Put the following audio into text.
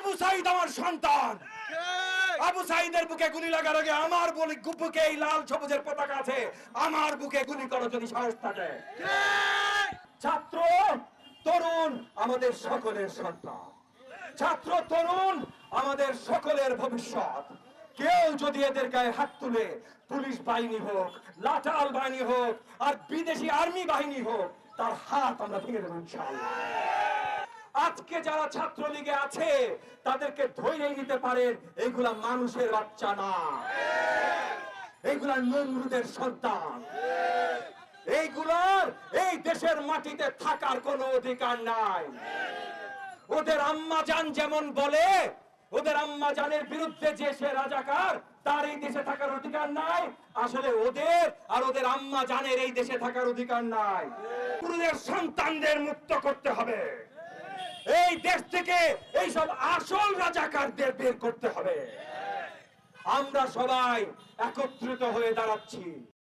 আবু সাইদ আমার সন্তান। আবু সাইদের বুকে গুলি লাগার আগে আমার বলি বুকে এই লাল সবুজের পতাকা আছে আমার বুকে গুলি করো যদি সাহস থাকে। ছাত্র তরুণ আমাদের সকলের সন্তান। ছাত্র তরুণ আমাদের সকলের ভবিষ্যৎ। কেউ যদি এদের গায়ে হাত তুলে পুলিশ বাহিনী হোক লাটাল বাহিনী হোক আর বিদেশি আর্মি বাহিনী হোক তার হাত আমরা ভেঙে দেবো ইনশাআল্লাহ। আজকে যারা ছাত্রলীগে আছে, তাদেরকে ধৈর্য নিতে পারেন এইগুলা মানুষের বাচ্চা না। এইগুলা নমরুদের সন্তান। এইগুলার এই দেশের মাটিতে থাকার কোনো অধিকার নাই। ওদের আম্মা জান যেমন বলে, ওদের আম্মা জানের বিরুদ্ধে যে সে রাজাকার, তার এই দেশে থাকার অধিকার নাই। আসলে ওদের আর ওদের আম্মা জানের এই দেশে থাকার অধিকার নাই। পুরুষের সন্তানদের মুক্ত করতে হবে। এই দেশ থেকে এইসব আসল রাজাকারদের বের করতে হবে। আমরা সবাই একত্রিত হয়ে দাঁড়াচ্ছি।